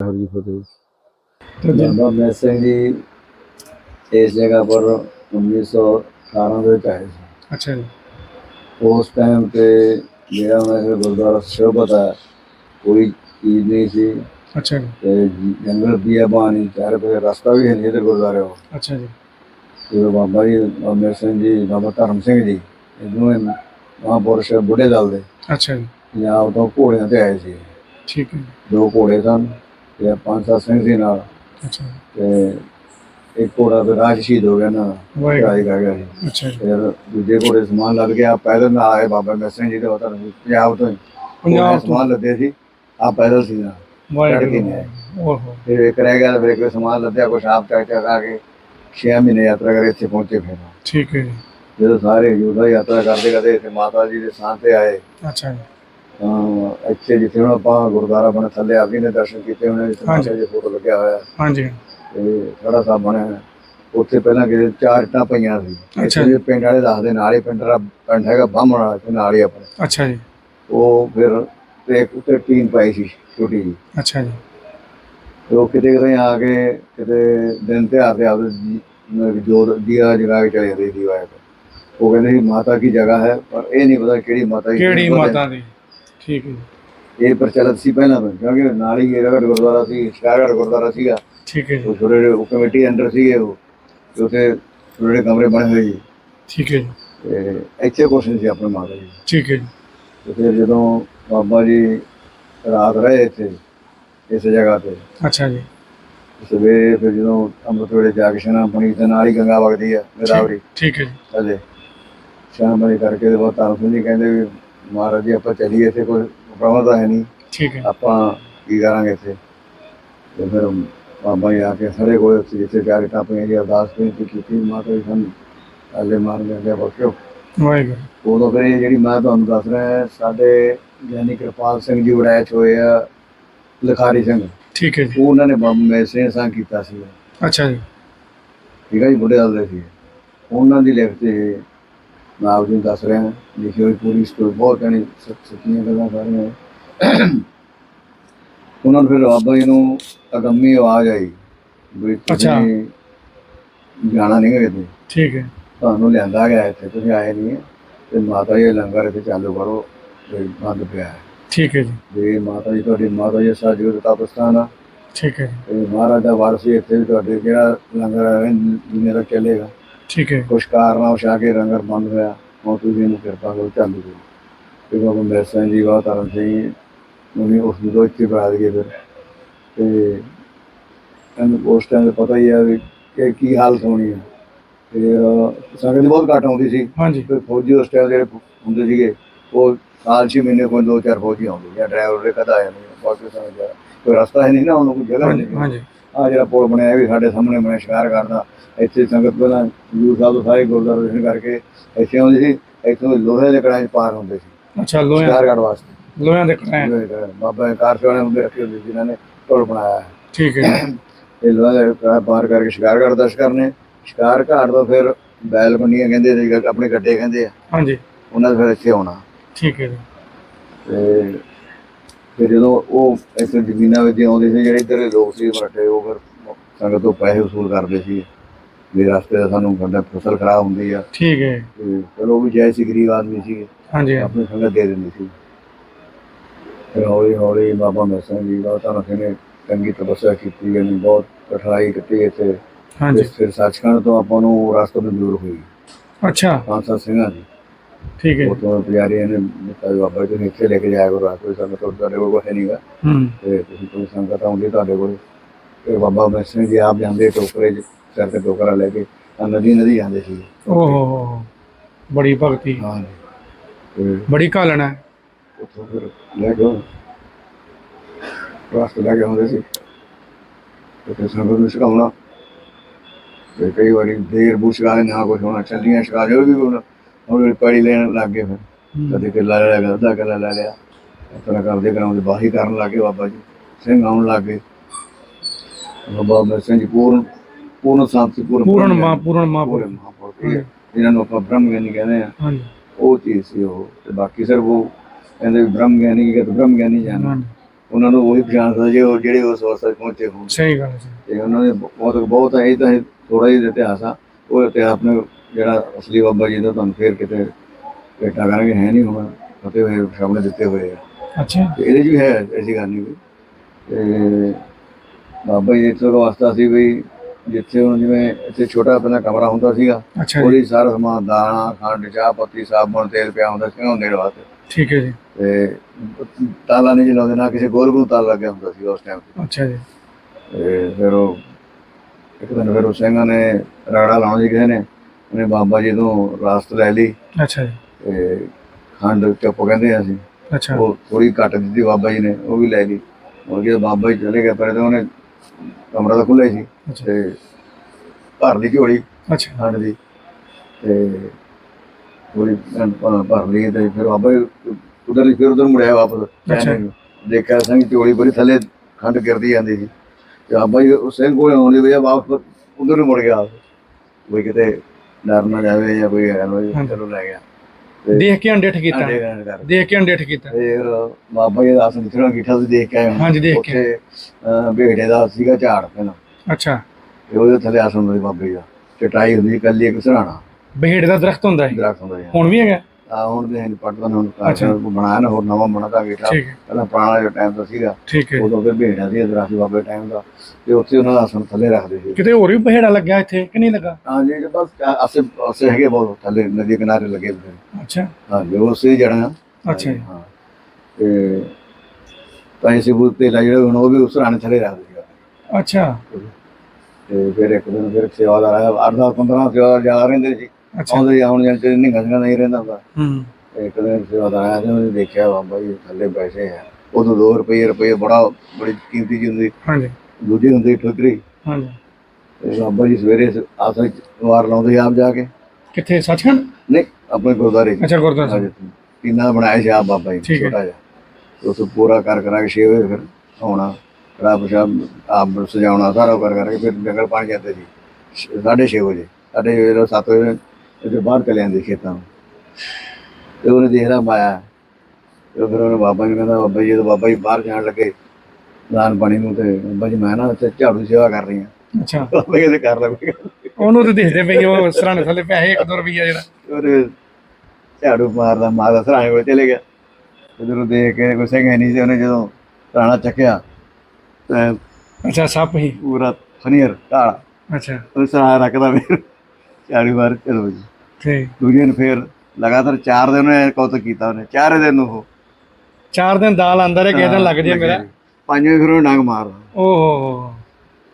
हरी फतेह तो जिन- बाबा मैं सिंह जी इस जगह पर 1918 ਦੇ ਵਿੱਚ ਆਏ ਸੀ ਅੱਛਾ ਜੀ ਉਸ ਟਾਈਮ ਤੇ ਜਿਹੜਾ ਮੈਂ ਗੁਰਦੁਆਰਾ ਸ਼ੋਭਤ ਹੈ ਕੋਈ ਚੀਜ਼ ਨਹੀਂ ਸੀ ਅੱਛਾ ਜੀ ਤੇ ਜੰਗਲ ਵੀ ਹੈ ਬਾਣੀ ਚਾਰੇ ਪਾਸੇ ਰਸਤਾ ਵੀ ਹੈ ਨਹੀਂ ਤੇ ਗੁਰਦੁਆਰੇ ਉਹ ਅੱਛਾ ਜੀ ਤੇ ਬਾਬਾ ਜੀ ਅਮਰ ਸਿੰਘ ਜੀ ਬਾਬਾ ਧਰਮ ਸਿੰਘ ਜੀ ਇਹ ਦੋਵੇਂ ਮਹਾਂਪੁਰਸ਼ ਬੁੱਢੇ ਦਲ ਦੇ ਅੱਛਾ ਜੀ ਪੰਜਾਬ ਤੋਂ ਘੋੜਿਆਂ ਤੇ ਆਏ ਸੀ ਠੀਕ ਹੈ ਦੋ ਘੋੜੇ ਸਨ ਤੇ ਪੰਜ ਸੱਤ ਸਿੰਘ ਸੀ ਨਾਲ। ਅੱਛਾ ਜੀ। ਤੇ ਇੱਕ ਘੋੜਾ ਤੇ ਰਾਜ ਸ਼ਹੀਦ ਹੋ ਗਿਆ ਨਾ ਚੜਾਈ ਕਰ ਗਿਆ ਅੱਛਾ ਜੀ। ਫਿਰ ਦੂਜੇ ਘੋੜੇ ਸਮਾਨ ਲੱਦ ਗਿਆ ਪੈਦਲ ਨਾ ਆਏ ਬਾਬਾ ਮੈਂ ਸਿੰਘ ਜੀ ਦੇ ਵਤਨ ਪੰਜਾਬ ਤੋਂ ਪੰਜਾਬ ਸਮਾਨ ਲੱਦੇ ਸੀ ਆ ਪੈਦਲ ਸੀ ਨਾ। ਓਹੋ ਫਿਰ ਇੱਕ ਰਹਿ ਗਿਆ ਫਿਰ ਕੋਈ ਸਮਾਨ ਲੱਦਿਆ ਕੁਛ ਆਪ ਚੱਕ ਚੱਕ ਆ ਕੇ 6 ਮਹੀਨੇ ਯਾਤਰਾ ਕਰੇ ਇੱਥੇ ਪਹੁੰਚੇ ਫਿਰ। ਠੀਕ ਹੈ ਜੀ। ਜਦੋਂ ਸਾਰੇ ਯੋਧਾ ਯਾਤਰਾ ਕਰਦੇ ਕਰਦੇ ਇੱਥੇ ਮਾਤਾ ਜੀ ਦੇ ਸਾਹ ਤੇ ਆਏ। ਅੱਛਾ ਜੀ। ਤਾਂ ਇੱਥੇ ਜਿੱਥੇ ਹੁਣ ਆਪਾਂ ਗੁਰਦੁਆਰਾ ਬਣੇ ਥੱਲੇ ਆਪ ਜੀ ਨੇ ਦਰਸ਼ਨ ਕੀਤੇ ਹੋਣੇ ਜਿੱਥੇ ਜੀ ਫੋਟੋ ਲੱਗਿਆ ਹੋਇਆ। ਹਾਂਜੀ। ਤੇ ਥੋੜਾ ਸਾਹਿਬ ਬਣਿਆ ਹੋਇਆ। ਉੱਥੇ ਪਹਿਲਾਂ ਕਿ ਚਾਰ ਇੱਟਾਂ ਪਈਆਂ ਸੀ। ਅੱਛਾ। ਇੱਥੇ ਪਿੰਡ ਵਾਲੇ ਦੱਸਦੇ ਨਾਲ ਹੀ ਪਿੰਡ ਦਾ ਪਿੰਡ ਹੈਗਾ ਬਾਹਮਣ ਵਾਲਾ ਤੇ ਨਾਲ ਹੀ ਆਪਣੇ। ਅੱਛਾ ਜੀ। ਉਹ ਫਿਰ ਤੇ ਉੱਤੇ ਟੀਨ ਪਾਈ ਸੀ ਛੋਟੀ ਜੀ। ਅੱਛਾ ਜੀ। ਉਹ ਕਿਤੇ ਕਿਤੇ ਆ ਕੇ ਕਿਤੇ ਦਿਨ ਤਿਉਹਾਰ ਤੇ ਆਪਦੇ ਜੀ- ਜੋਤ ਦੀਆ ਜਗਾ ਕੇ ਚਲੇ ਜਾਂਦੇ ਦੀਵਾ ਤੇ। ਉਹ ਕਹਿੰਦੇ ਮਾਤਾ ਕੀ ਜਗ੍ਹਾ ਹੈ ਪਰ ਇਹ ਨਹੀਂ ਪਤਾ ਕਿਹੜੀ ਮਾਤਾ ਦੀ ਕਿਹੜੀ ਮਾਤਾ ਦੀ? ਠੀਕ ਹੈ ਜੀ। ਇਹ ਪ੍ਰਚਲਿਤ ਸੀ ਪਹਿਲਾਂ ਤੋਂ ਕਿਉਂਕਿ ਨਾਲ ਹੀ ਇਹਦਾ ਗੁਰਦੁਆਰਾ ਸੀ ਸ਼ਿਕਾਰਗੜ ਗੁਰਦੁਆਰਾ ਸੀਗਾ। ਠੀਕ ਹੈ ਜੀ। ਉਹ ਜਿਹੇ ਉਹ ਕਮੇਟੀ ਅੰਡਰ ਸੀਗੇ ਉਹ ਤੇ ਉੱਥੇ ਜਿਹੇ ਕਮਰੇ ਬਣੇ ਹੋਏ ਜੀ। ਠੀਕ ਹੈ ਜੀ। ਤੇ ਇੱਥੇ ਕੁਛ ਨਹੀਂ ਸੀ ਆਪਣੇ ਮਾਤਾ ਜੀ। ਠੀਕ ਹੈ ਜੀ। ਤੇ ਫਿਰ ਜਦੋਂ ਬਾਬਾ ਜੀ ਰਾਤ ਰਹੇ ਇੱਥੇ ਇਸ ਜਗ੍ਹਾ ਤੇ। ਅੱਛਾ ਜੀ। ਸਵੇਰੇ ਫਿਰ ਜਦੋਂ ਅੰਮ੍ਰਿਤ ਵੇਲੇ ਜਾ ਕੇ ਸ਼ਨਾਨ ਪਾਣੀ ਦੇ ਨਾਲ ਹੀ ਗੰਗਾ ਵਗਦੀ ਆ ਗੋਦਾਵਰੀ। ਠੀਕ ਹੈ ਜੀ। ਥੱਲੇ ਸ਼ਨਾਨ ਪਾਣੀ ਕਰਕੇ ਤੇ ਬਹੁਤ ਧਰਮ ਸਿੰਘ ਜੀ ਕਹਿੰਦੇ ਵੀ ਮਹਾਰਾਜ ਜੀ ਆਪਾਂ ਚੱਲੀਏ ਇੱਥੇ ਕੋਈ ਪ੍ਰਬੰਧ ਹੈ ਨਹੀਂ। ਠੀਕ ਹੈ। ਆਪਾਂ ਕੀ ਕਰਾਂਗੇ ਇੱਥੇ? ਤੇ ਫਿਰ ਬਾਬਾ ਜੀ ਆ ਕੇ ਸਾਰੇ ਕੋਲ ਜਿੱਥੇ ਚਾਰੇ ਟਾਪੀਆਂ ਜੀ ਅਰਦਾਸ ਬੇਨਤੀ ਕੀਤੀ ਮਾਤਾ ਜੀ ਸਾਨੂੰ ਅੱਲੇ ਮਾਰ ਲੈਂਦੇ ਬਖਸ਼ੋ ਵਾਹਿਗੁਰੂ। ਉਦੋਂ ਫਿਰ ਇਹ ਜਿਹੜੀ ਮੈਂ ਤੁਹਾਨੂੰ ਦੱਸ ਰਿਹਾ ਸਾਡੇ ਗਿਆਨੀ ਕਿਰਪਾਲ ਸਿੰਘ ਜੀ ਉੜੈਚ ਹੋਏ ਆ ਲਖਾਰੀ ਸਿੰਘ। ਠੀਕ ਹੈ ਜੀ। ਉਹ ਉਹਨਾਂ ਨੇ ਬਾਬਾ ਮੈਸਰੇ ਸਾਂ ਕੀਤਾ ਸੀ। ਅੱਛਾ ਜੀ। ਠੀਕ ਹੈ ਜੀ ਬੁੱਢੇ ਦਲ ਦੇ ਸੀ। ਉਹਨਾਂ ਦੀ ਲਿਖਤ ਮੈਂ ਆਪ ਜੀ ਨੂੰ ਦੱਸ ਰਿਹਾ ਲਿਖੀ ਹੋਈ ਪੂਰੀ ਸਟੋਰੀ ਬਹੁਤ ਸੱਚ- ਸੱਚੀਆਂ ਗੱਲਾਂ ਸਾਰੀਆਂ ਉਹਨਾਂ ਨੂੰ ਫਿਰ ਬਾਬਾ ਜੀ ਨੂੰ ਅਗੰਮੀ ਆਵਾਜ਼ ਆਈ ਵੀ। ਤੁਸੀਂ ਜਾਣਾ ਨਹੀਂ ਕਿਤੇ। ਠੀਕ ਹੈ। ਤੁਹਾਨੂੰ ਲਿਆਂਦਾ ਗਿਆ ਇੱਥੇ ਤੁਸੀਂ ਆਏ ਨਹੀਂ। ਤੇ ਮਾਤਾ ਜੀ ਲੰਗਰ ਇੱਥੇ ਚਾਲੂ ਕਰੋ ਤੇ ਬੰਦ ਪਿਆ ਹੈ। ਠੀਕ ਹੈ ਜੀ। ਤੇ ਮਾਤਾ ਜੀ ਤੁਹਾਡੀ ਮਾਤਾ ਜੀ ਸਾਜੂ ਦਾ ਤਪਸਥਾਨ ਆ ਠੀਕ ਹੈ ਜੀ। ਤੇ ਮਹਾਰਾਜ ਦਾ ਵਾਰਸੀ ਇੱਥੇ ਵੀ ਤੁਹਾਡੇ ਜਿਹੜਾ ਲੰਗਰ ਹੈ ਦਾ ਚੱਲੇਗਾ। ਠੀਕ ਹੈ ਕੁਛ ਕਾਰਨਾਂ ਉਸ਼ਾ ਕੇ ਲੰਗਰ ਬੰਦ ਹੋਇਆ ਹੁਣ ਤੁਸੀਂ ਇਹਨੂੰ ਕਿਰਪਾ ਕਰੋ ਚਾਲੂ ਕਰੋ। ਤੇ ਬਾਬਾ ਮੇਰ ਸਿੰਘ ਜੀ ਬਾਬਾ ਧਰਮ ਸਿੰਘ ਜੀ ਉਹਨੇ ਉਸ ਨੂੰ ਇੱਥੇ ਬਣਾ ਦਈਏ ਫਿਰ। ਤੇ ਇਹਨੂੰ ਉਸ ਟਾਈਮ ਤੇ ਪਤਾ ਹੀ ਆ ਵੀ ਕਿ ਕੀ ਹਾਲਤ ਹੋਣੀ ਹੈ ਤੇ ਸੰਗਤ ਬਹੁਤ ਘੱਟ ਆਉਂਦੀ ਸੀ। ਹਾਂਜੀ। ਤੇ ਫੌਜੀ ਉਸ ਟਾਈਮ ਜਿਹੜੇ ਹੁੰਦੇ ਸੀਗੇ ਉਹ ਸਾਲ ਛੇ ਮਹੀਨੇ ਕੋਈ ਦੋ ਚਾਰ ਫੌਜੀ ਆਉਂਦੇ ਜਾਂ ਡਰਾਈਵਰ ਦੇ ਕਦਾ ਆਏ ਨੇ ਬਾਕੀ ਸਮਝ ਜਾ ਕੋਈ ਰਸਤਾ ਹੈ ਨਹੀਂ ਨਾ ਉਹਨੂੰ ਕੋਈ ਜਗ੍ਹਾ ਨਹੀਂ। ਹਾਂਜੀ। ਆ ਜਿਹੜਾ ਪੁਲ ਬਣਿਆ ਵੀ ਸਾਡੇ ਸਾਹਮਣੇ ਬਣਿਆ ਸ਼ਿਕਾਰ ਕਰਦਾ। ਇੱਥੇ ਸੰਗਤ ਪਹਿਲਾਂ ਹਜ਼ੂਰ ਸਾਹਿਬ ਤੋਂ ਸਾਰੇ ਗੁਰਦੁਆਰੇ ਦਰਸ਼ਨ ਕਰਕੇ ਇੱਥੇ ਆਉਂਦੇ ਸੀ ਇੱਥੋਂ ਲੋਹੇ ਦੇ ਕੜਾਂ 'ਚ ਪਾਰ ਹੁੰਦੇ ਸੀ। ਅੱਛਾ ਲੋਹਿਆਂ ਸ਼ਿਕਾਰ ਕਰਨ ਵਾਸਤੇ। ਲੋਹਿਆਂ ਦੇ ਕੜਾਂ ਲੋਹੇ। ਬਾਬਾ ਕਾਰ ਵਾਲੇ ਹੁੰਦੇ ਰੱਖੇ ਹੁੰਦੇ ਸੀ ਜਿਨ੍ਹਾਂ ਨੇ ਪੁਲ ਬਣਾਇਆ ਠੀਕ ਹੈ ਇਹ ਲੋਹੇ ਦੇ ਕੜਾਹ ਪਾਰ ਕਰਕੇ ਸ਼ਿਕਾਰ ਕਰ ਦਰਸ਼ ਕਰਨੇ। ਸ਼ਿਕਾਰ ਘਾਟ ਤੋਂ ਫਿਰ ਬੈਲ ਬੰਨੀਆਂ ਕਹਿੰਦੇ ਸੀ ਆਪਣੇ ਗੱਡੇ ਕਹਿੰਦੇ ਆ। ਹਾਂਜੀ। ਉਹਨਾਂ ਦੇ ਫਿਰ ਇੱਥੇ ਆਉਣਾ। ਠੀਕ ਹੈ ਜੀ। ਤੇ ਫਿਰ ਜਦੋਂ ਉਹ ਇੱਥੇ ਜ਼ਮੀਨਾਂ ਵਿੱਚ ਆਉਂਦੇ ਸੀ ਜਿਹੜੇ ਇੱਧਰ ਦੇ ਲੋਕ ਸੀ ਮਰਾਠੇ ਉਹ ਫਿਰ ਸੰਗਤ ਤੋਂ ਪੈਸੇ ਵਸੂਲ ਕਰਦੇ ਸੀ। ਵੀ ਰਸਤੇ ਦਾ ਸਾਨੂੰ ਸਾਡਾ ਫਸਲ ਖਰਾਬ ਹੁੰਦੀ ਆ। ਠੀਕ ਹੈ। ਤੇ ਚਲੋ ਉਹ ਵੀ ਜੈ ਸੀ ਗਰੀਬ ਆਦਮੀ ਸੀ। ਹਾਂਜੀ। ਆਪਣੀ ਸੰਗਤ ਦੇ ਦਿੰਦੀ ਸੀ। ਫਿਰ ਹੌਲੀ ਹੌਲੀ ਬਾਬਾ ਮੈਸਾਂ ਜੀ ਦਾ ਤਾਂ ਨੇ ਚੰਗੀ ਤਪੱਸਿਆ ਕੀਤੀ ਯਾਨੀ ਬਹੁਤ ਕਠਿਨਾਈ ਕੱਟੀ ਇੱਥੇ। ਹਾਂਜੀ। ਤੇ ਫਿਰ ਸੱਚਖੰਡ ਤੋਂ ਆਪਾਂ ਨੂੰ ਰਸਤਾ ਦੂਰ ਹੋਈ। ਅੱਛਾ। ਪੰਜ ਸੱਤ ਸਿੰਘਾਂ ਦੀ। ਠੀਕ ਹੈ। ਉਤੋਂ ਪੁਜਾਰੀ ਨੇ ਦਿੱਤਾ ਵੀ ਬਾਬਾ ਜੀ ਨੂੰ ਇੱਥੇ ਲੈ ਕੇ ਜਾਇਆ ਕਰੋ ਰਾਤ ਕੋਈ ਸੰਗਤ ਤੁਹਾਡੇ ਕੋਲ ਕੁਛ ਨਹੀਂਗਾ ਹੂੰ। ਤੇ ਤੁਸੀਂ ਕੋਈ ਸੰਗਤ ਆਉਂਦੀ ਤੁਹਾਡੇ ਕੋਲ ਤੇ ਬਾਬਾ ਮੈਸਾਂ ਜੀ ਆਪ ਜਾਂਦੇ ਟੋਕਰੇ 'ਚ ਸਿਰ ਤੇ ਟੋਕਰਾ ਲੈ ਕੇ ਨਦੀ ਨਦੀ ਜਾਂਦੇ ਸੀ। ਓਹ ਬੜੀ ਭਗਤੀ। ਹਾਂ ਬੜੀ ਘਾਲਣਾ ਹੈ। ਉੱਥੋਂ ਫਿਰ ਲੈ ਕੇ ਰਸਤੇ ਲੈ ਕੇ ਆਉਂਦੇ ਸੀ। ਤੇ ਸੰਗਤ ਨੂੰ ਛਕਾਉਣਾ। ਤੇ ਕਈ ਵਾਰੀ ਦੇਰ ਬੁਸ਼ਕਾਲੇ ਨਾ ਕੁਛ ਹੋਣਾ ਚੱਲੀਆਂ ਜੋ ਵੀ ਹੁਣ ਹੁਣ ਪੜੀ ਲੈਣ ਲੱਗ ਗਏ ਫਿਰ। ਕਦੇ ਕਿੱਲਾ ਲੈ ਲਿਆ ਅੱਧਾ ਕਿੱਲਾ ਲੈ ਲਿਆ। ਇਸ ਤਰ੍ਹਾਂ ਕਰਦੇ ਕਰਾਉਂਦੇ ਬਾਹੀ ਕਰਨ ਲੱਗੇ ਬਾਬਾ ਜੀ। ਸਿੰਘ ਆਉਣ ਲੱਗੇ ਬਾਬਾ ਮੈਂ ਸਿੰਘ ਜੀ ਪੂਰਨ ਪੂਰਨ ਸ਼ਾਂਤੀ ਪੂਰਨ ਪੂਰਨ ਮਾ ਪੂਰਨ ਮਾ ਪੂਰਨ ਹੈ। ਜਿਹਨਾਂ ਨੂੰ ਆਪਾਂ ਬ੍ਰਹਮ ਗਿਆਨੀ ਕਹਿੰਦੇ ਆ ਹਾਂਜੀ। ਉਹ ਚੀਜ਼ ਸੀ ਉਹ। ਤੇ ਬਾਕੀ ਸਿਰਫ ਉਹ ਕਹਿੰਦੇ ਬ੍ਰਹਮ ਗਿਆਨੀ ਕੀ ਕਹਿੰਦੇ ਬ੍ਰਹਮ ਗਿਆਨੀ ਜਾਣਾ। ਉਹਨਾਂ ਨੂੰ ਉਹੀ ਪਛਾਣ ਸਕਦਾ ਜੇ ਉਹ ਜਿਹੜੇ ਉਸ ਅਵਸਥਾ ਪਹੁੰਚੇ ਹੋਣ। ਸਹੀ ਗੱਲ ਹੈ ਤੇ ਉਹਨਾਂ ਨੇ ਬਹੁਤ ਬਹੁਤ ਇਹ ਤਾਂ ਥੋੜਾ ਜਿਹਾ ਇਤਿਹਾਸ ਆ। ਉਹ ਇਤਿਹਾਸ ਆਪਣੇ ਜਿਹੜਾ ਅਸਲੀ ਬਾਬਾ ਜੀ ਦਾ ਤੁਹਾਨੂੰ ਫੇਰ ਕਿਤੇ ਭੇਟਾ ਕਰਾਂਗੇ ਹੈ ਨਹੀਂ ਹੁਣ ਫਤਿਹ ਹੋਏ ਸਾਹਮਣੇ ਦਿੱਤੇ ਹੋਏ ਆ। ਅੱਛਾ। ਤੇ ਇਹਦੇ ਵੀ ਹੈ ਐਸੀ ਗੱਲ ਨਹੀਂ ਕੋਈ। ਤੇ ਬਾਬਾ ਜੀ ਇਸ ਵਾਸਤਾ ਸੀ ਵੀ ਜਿੱਥੇ ਹੁਣ ਜਿਵੇਂ ਇੱਥੇ ਛੋਟਾ ਪਹਿਲਾਂ ਕਮਰਾ ਹੁੰਦਾ ਸੀਗਾ ਜੀ। ਉਹਦੀ ਸਾਰਾ ਸਮਾਨ ਦਾਣਾ ਖੰਡ ਚਾਹ ਪੱਤੀ ਸਾਬਣ ਤੇਲ ਪਿਆ ਹੁੰਦਾ ਸੀ ਹੁੰਦੇ ਵਾਸਤੇ। ਠੀਕ ਹੈ ਜੀ। ਤੇ ਤਾਲਾ ਨਹੀਂ ਚਲਾਉਂਦੇ ਨਾ ਕਿਸੇ ਗੋਲ ਗੋਲ ਤਾਲਾ ਲੱਗਿਆ ਹੁੰਦਾ ਸੀ ਉਸ ਟਾਈਮ ਅੱਛਾ ਜੀ। ਤੇ ਫਿਰ ਉਹ ਇੱਕ ਦਿਨ ਫਿਰ ਉਹ ਸਿੰਘਾਂ ਨੇ ਰਗੜਾ ਲਾਉਣ ਜੀ ਕਿਸੇ ਨੇ ਉਹਨੇ ਬਾਬਾ ਜੀ ਤੋਂ ਰਾਸਤ ਲੈ ਲਈ। ਅੱਛਾ ਜੀ। ਤੇ ਖੰਡ ਚੁੱਪ ਕਹਿੰਦੇ ਆ ਅਸੀਂ ਅੱਛਾ। ਉਹ ਥੋੜੀ ਘੱਟ ਦਿੱਤੀ ਬਾਬਾ ਜੀ ਨੇ ਉਹ ਵੀ ਲੈ ਲਈ ਉਹ ਜਦੋਂ ਬਾਬਾ ਜੀ ਚਲੇ ਗਏ ਪਰ ਤੇ ਉਹਨੇ ਕਮਰਾ ਤਾਂ ਖੁੱਲ੍ਹਾ ਸੀ ਤੇ ਭਰ ਲਈ ਝੋਲੀ ਅੱਛਾ। ਖੰਡ ਦੀ ਤੇ ਥੋੜੀ ਭਰ ਲਈ ਤੇ ਫਿਰ ਬਾਬਾ ਜੀ ਉਧਰ ਹੀ ਫਿਰ ਉਧਰ ਮੁੜਿਆ ਵਾਪਸ। ਅੱਛਾ। ਦੇਖਿਆ ਸਿੰਘ ਝੋਲੀ ਬੜੀ ਥੱਲੇ ਖੰਡ ਗਿਰਦੀ ਜਾਂਦੀ ਸੀ। ਤੇ ਬਾਬਾ ਜੀ ਉਸ ਸਿੰਘ ਕੋਲ ਆਉਣ ਦੀ ਵਜ੍ਹਾ ਵਾਪਸ ਉਧਰ ਨੂੰ ਮੁੜ ਗਿਆ। ਵੀ ਕਿਤੇ ਡਰ ਨਾ ਜਾਵੇ ਜਾਂ ਕੋਈ ਹੈ ਨਾ ਜੀ। ਚਲੋ ਲੈ ਗਿਆ। ਦੇਖ ਕੇ ਅੰਡੇਠ ਕੀਤਾ। ਕਰ ਦੇਖ ਕੇ ਅੰਡੇਠ ਕੀਤਾ। ਫਿਰ ਬਾਬਾ ਜੀ ਦਾ ਆਸਨ ਜਿੱਥੇ ਗਿੱਠਾ ਸੀ ਦੇਖ ਕੇ ਆਏ ਹਾਂ। ਹਾਂਜੀ, ਦੇਖ ਕੇ। ਉੱਥੇ ਦਾ ਸੀਗਾ ਝਾੜ ਪਹਿਲਾਂ। ਅੱਛਾ। ਤੇ ਉਹਦੇ ਥੱਲੇ ਆਸਨ ਹੁੰਦਾ ਸੀ ਬਾਬੇ ਜੀ ਦਾ। ਚਟਾਈ ਹੁੰਦੀ ਸੀ ਕੱਲੀ ਇੱਕ ਸਰਾਣਾ। ਬਹੇੜ ਦਾ ਦਰਖਤ ਹੁੰਦਾ ਹੈ ਦਰਖਤ ਹੁੰਦਾ ਸੀ ਹੁਣ ਵੀ ਹੈਗਾ? ਆ ਹੁਣ ਦੇ ਹਨ ਪੱਟਦਾ ਹੁਣ ਅੱਛਾ। ਘਰ ਬਣਾਇਆ ਨਾ ਹੋਰ ਨਵਾਂ ਬਣਾਦਾ ਗੇਟਾ ਠੀਕ ਹੈ। ਪਹਿਲਾਂ ਪੁਰਾਣਾ ਜੋ ਟਾਈਮ ਦਾ ਸੀਗਾ ਠੀਕ ਹੈ। ਉਦੋਂ ਫਿਰ ਭੇੜਿਆ ਸੀ ਦਰਖਤ ਬਾਬੇ ਟਾਈਮ ਦਾ। ਤੇ ਉੱਥੇ ਉਹਨਾਂ ਦਾ ਆਸਨ ਥੱਲੇ ਰੱਖਦੇ ਸੀ। ਕਿਤੇ ਹੋਰ ਵੀ ਬਹੇੜਾ ਲੱਗਿਆ ਇੱਥੇ ਕਿ ਨਹੀਂ ਲੱਗਾ? ਹਾਂ ਜੀ ਤੇ ਬਸ ਆਸੇ ਆਸੇ ਹੈਗੇ ਬਹੁਤ ਥੱਲੇ ਨਦੀ ਕਿਨਾਰੇ ਲੱਗੇ ਹੋਏ ਨੇ। ਅੱਛਾ। ਹਾਂ ਜੀ ਉਸੇ ਜੜਾਂ ਅੱਛਾ ਜੀ। ਹਾਂ ਤੇ ਤਾਂ ਇਹ ਸਬੂਤ ਤੇ ਲਾ ਜਿਹੜਾ ਹੁਣ ਉਹ ਵੀ ਉਸ ਰਾਣੇ ਥੱਲੇ ਰੱਖਦੇ ਸੀਗਾ। ਅੱਛਾ। ਤੇ ਫਿਰ ਇੱਕ ਦਿਨ ਫਿਰ ਸੇਵਾਦਾਰ ਆਇਆ 8 15 ਸੇਵਾਦਾਰ ਜਾ ਰਹਿੰਦੇ ਸੀ। ਆਉਂਦੇ ਆਉਣ ਜਾਂਦੇ ਨਿੰਗਾ ਸਿੰਘਾ ਨਹੀਂ ਰਹਿੰਦਾ ਹੁੰਦਾ ਹੂੰ। ਇੱਕ ਦਿਨ ਸੇਵਾਦਾਰ ਆਇਆ ਤੇ ਉਹਨੇ ਦੇਖਿਆ ਬਾਬਾ ਜੀ ਥੱਲੇ ਪੈਸੇ ਆ। ਉਦੋਂ 2 ਰੁਪਏ ਰੁਪਏ ਬੜਾ ਬੜੀ ਕੀਮਤੀ ਚੀਜ਼ ਹੁੰਦੀ। ਹਾਂਜੀ। ਦੂਜੀ ਹੁੰਦੀ ਠੁਕਰੀ। ਹਾਂਜੀ। ਤੇ ਬਾਬਾ ਜੀ ਸਵੇਰੇ ਆਸਰੇ ਵਾਰ ਲਾਉਂਦੇ ਆਪ ਜਾ ਕੇ। ਕਿੱਥੇ ਸੱਚਖੰਡ? ਨਹੀਂ ਆਪਣੇ ਗੁਰਦਾਰੇ ਅੱਛਾ ਗੁਰਦੁਆਰਾ ਸਾਹਿਬ ਪੀਨਾ ਬਣਾਇਆ ਸੀ ਆਪ ਬਾਬਾ ਜੀ। ਛੋਟਾ ਜਿਹਾ। ਉਸ ਪੂਰਾ ਕਰ ਕਰਾ ਕੇ 6 ਵਜੇ ਫਿਰ ਆਉਣਾ ਰੱਬ ਸ਼ਾਮ ਆਪ ਸਜਾਉਣਾ ਸਾਰਾ ਕਰ ਕਰਕੇ ਫਿਰ ਜੰਗਲ ਪਾਣੀ ਜਾਂਦੇ ਸੀ। 6:30 ਵਜੇ। ਵਜੇ 7 ਵਜੇ ਇੱਥੇ ਬਾਹਰ ਚਲੇ ਜਾਂਦੇ ਖੇਤਾਂ ਨੂੰ। ਤੇ ਉਹਨੇ ਦੇਖਦਾ ਮਾਇਆ ਤੇ ਫਿਰ ਉਹਨੇ ਬਾਬਾ ਜੀ ਕਹਿੰਦਾ ਬਾਬਾ ਜੀ ਜਦੋਂ ਬਾਬਾ ਜੀ ਬਾਹਰ ਜਾਣ ਲੱਗੇ ਦਾਨ ਪਾਣੀ ਨੂੰ ਤੇ ਬਾਬਾ ਜੀ ਮੈਂ ਨਾ ਇੱਥੇ ਝਾੜੂ ਦੀ ਸੇਵਾ ਕਰ ਰਹੀ ਹਾਂ। ਅੱਛਾ। ਬਾਬਾ ਜੀ ਕਰ ਲਵੇ ਉਹਨੂੰ ਤੇ ਦੇਖਦੇ ਪਈ ਉਹ ਸਰਾਣੇ ਥੱਲੇ ਪੈਸੇ 1 ਰੁਪਈਆ ਜਿਹੜਾ। ਉਹਨੇ ਝਾੜੂ ਮਾਰਦਾ ਮਾਰਦਾ ਸਰਾਣੇ ਕੋਲ ਚਲੇ ਗਿਆ। ਜਦੋਂ ਦੇਖ ਕੇ ਕੋਈ ਸਿੰਘ ਨਹੀਂ ਸੀ ਉਹਨੇ ਜਦੋਂ ਸਰਾਣਾ ਚੱਕਿਆ ਤੇ ਅੱਛਾ ਸੱਪ ਹੀ ਪੂਰਾ ਫਨੀਅਰ ਕਾਲਾ ਅੱਛਾ। ਉਹ ਸਰਾਣਾ ਰੱਖਦਾ ਫਿਰ। ਝਾੜੂ ਮਾਰ ਚਲੋ ਜੀ। ਠੀਕ। ਦੂਜੇ ਦਿਨ ਫਿਰ ਲਗਾਤਾਰ ਚਾਰ ਦਿਨ ਉਹਨੇ ਕੌਤਕ ਕੀਤਾ ਉਹਨੇ ਚਾਰੇ ਦਿਨ ਉਹ। ਚਾਰ ਦਿਨ ਦਾਲ ਅੰਦਰ ਹੈ ਕਿਸੇ ਦਿਨ ਲੱਗ ਜੇ ਮੇਰਾ। ਪੰਜਵੇਂ ਫਿਰ ਉਹ ਡੰਗ ਮਾਰਦਾ ਓਹ।